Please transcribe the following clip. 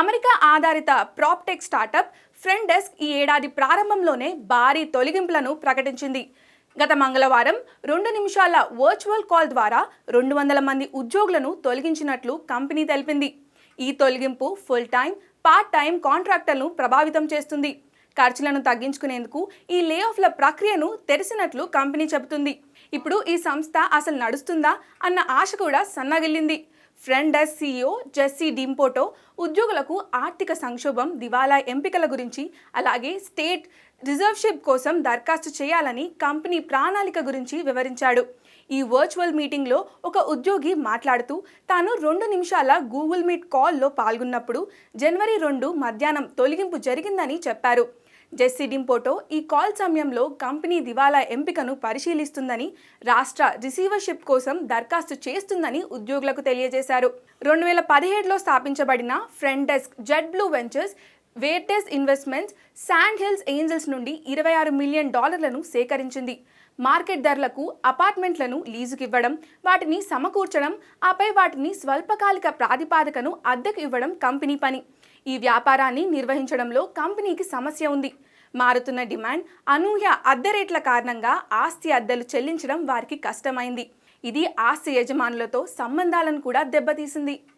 America ఆధారిత ప్రాప్టెక్ startup front desk ఈ ఏడాది ప్రారంభంలోనే భారీ తొలగింపులను ప్రకటించింది. గత మంగళవారం రెండు నిమిషాల వర్చువల్ కాల్ ద్వారా రెండు వందల మంది ఉద్యోగులను తొలగించినట్లు కంపెనీ తెలిపింది. ఈ తొలగింపు ఫుల్ టైం పార్ట్ టైం కాంట్రాక్టర్లను ప్రభావితం చేస్తుంది. ఖర్చులను తగ్గించుకునేందుకు ఈ లే ఆఫ్ల ప్రక్రియను తెరిసినట్లు కంపెనీ చెబుతుంది. ఇప్పుడు ఈ సంస్థ అసలు నడుస్తుందా అన్న ఆశ కూడా సన్నగిల్లింది. ఫ్రెండ్ డెస్క్ సీఈఓ జెస్సీ డింపోటో ఉద్యోగులకు ఆర్థిక సంక్షోభం దివాలా ఎంపికల గురించి అలాగే స్టేట్ రిజర్వ్షిప్ కోసం దరఖాస్తు చేయాలని కంపెనీ ప్రణాళిక గురించి వివరించాడు. ఈ వర్చువల్ మీటింగ్లో ఒక ఉద్యోగి మాట్లాడుతూ తాను రెండు నిమిషాల గూగుల్ మీట్ కాల్లో పాల్గొన్నప్పుడు జనవరి రెండు మధ్యాహ్నం తొలగింపు జరిగిందని చెప్పారు. జెస్సీ డింపోటో ఈ కాల్ సమయంలో కంపెనీ దివాలా ఎంపికను పరిశీలిస్తుందని రాష్ట్ర రిసీవర్షిప్ కోసం దరఖాస్తు చేస్తుందని ఉద్యోగులకు తెలియజేశారు. రెండు వేల పదిహేడులో స్థాపించబడిన Front Desk Z Blue Ventures Vertex Investments Sand Hill Angels నుండి ఇరవై ఆరు మిలియన్ డాలర్లను సేకరించింది. మార్కెట్ ధరలకు అపార్ట్మెంట్లను లీజుకివ్వడం వాటిని సమకూర్చడం ఆపై వాటిని స్వల్పకాలిక ప్రాతిపాదికను అద్దెకు ఇవ్వడం కంపెనీ పని. ఈ వ్యాపారాన్ని నిర్వహించడంలో కంపెనీకి సమస్య ఉంది. మారుతున్న డిమాండ్ అనూహ్య అద్దె రేట్ల కారణంగా ఆస్తి అద్దెలు చెల్లించడం వారికి కష్టమైంది. ఇది ఆస్తి యజమానులతో సంబంధాలను కూడా దెబ్బతీసింది.